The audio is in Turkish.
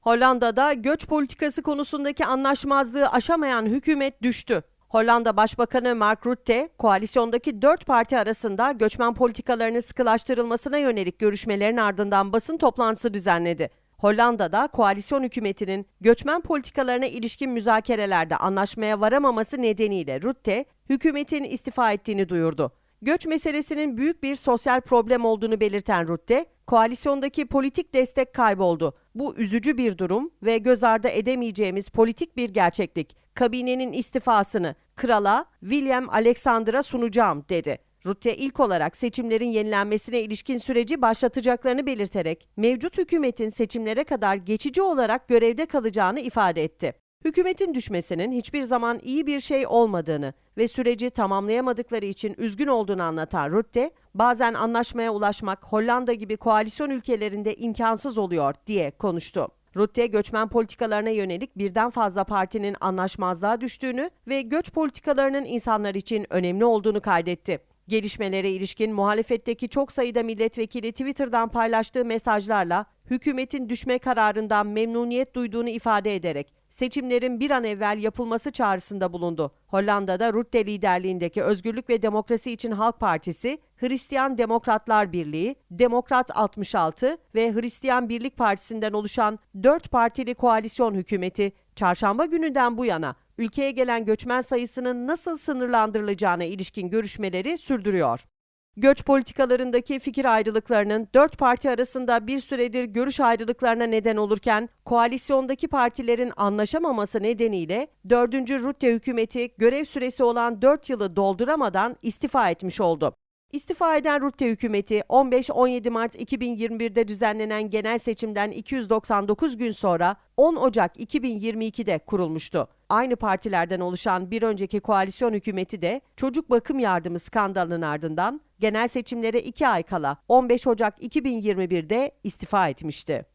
Hollanda'da göç politikası konusundaki anlaşmazlığı aşamayan hükümet düştü. Hollanda Başbakanı Mark Rutte, koalisyondaki dört parti arasında göçmen politikalarının sıkılaştırılmasına yönelik görüşmelerin ardından basın toplantısı düzenledi. Hollanda'da koalisyon hükümetinin göçmen politikalarına ilişkin müzakerelerde anlaşmaya varamaması nedeniyle Rutte, hükümetin istifa ettiğini duyurdu. Göç meselesinin büyük bir sosyal problem olduğunu belirten Rutte, koalisyondaki politik destek kayboldu. Bu üzücü bir durum ve göz ardı edemeyeceğimiz politik bir gerçeklik. Kabinenin istifasını krala William Alexander'a sunacağım dedi. Rutte ilk olarak seçimlerin yenilenmesine ilişkin süreci başlatacaklarını belirterek mevcut hükümetin seçimlere kadar geçici olarak görevde kalacağını ifade etti. Hükümetin düşmesinin hiçbir zaman iyi bir şey olmadığını ve süreci tamamlayamadıkları için üzgün olduğunu anlatan Rutte, bazen anlaşmaya ulaşmak Hollanda gibi koalisyon ülkelerinde imkansız oluyor diye konuştu. Rutte, göçmen politikalarına yönelik birden fazla partinin anlaşmazlığa düştüğünü ve göç politikalarının insanlar için önemli olduğunu kaydetti. Gelişmelere ilişkin muhalefetteki çok sayıda milletvekili Twitter'dan paylaştığı mesajlarla hükümetin düşme kararından memnuniyet duyduğunu ifade ederek seçimlerin bir an evvel yapılması çağrısında bulundu. Hollanda'da Rutte liderliğindeki Özgürlük ve Demokrasi için Halk Partisi, Hristiyan Demokratlar Birliği, Demokrat 66 ve Hristiyan Birlik Partisi'nden oluşan dört partili koalisyon hükümeti çarşamba gününden bu yana ülkeye gelen göçmen sayısının nasıl sınırlandırılacağına ilişkin görüşmeleri sürdürüyor. Göç politikalarındaki fikir ayrılıklarının dört parti arasında bir süredir görüş ayrılıklarına neden olurken koalisyondaki partilerin anlaşamaması nedeniyle 4. Rutte hükümeti görev süresi olan 4 yılı dolduramadan istifa etmiş oldu. İstifa eden Rutte hükümeti 15-17 Mart 2021'de düzenlenen genel seçimden 299 gün sonra 10 Ocak 2022'de kurulmuştu. Aynı partilerden oluşan bir önceki koalisyon hükümeti de çocuk bakım yardımı skandalının ardından genel seçimlere 2 ay kala 15 Ocak 2021'de istifa etmişti.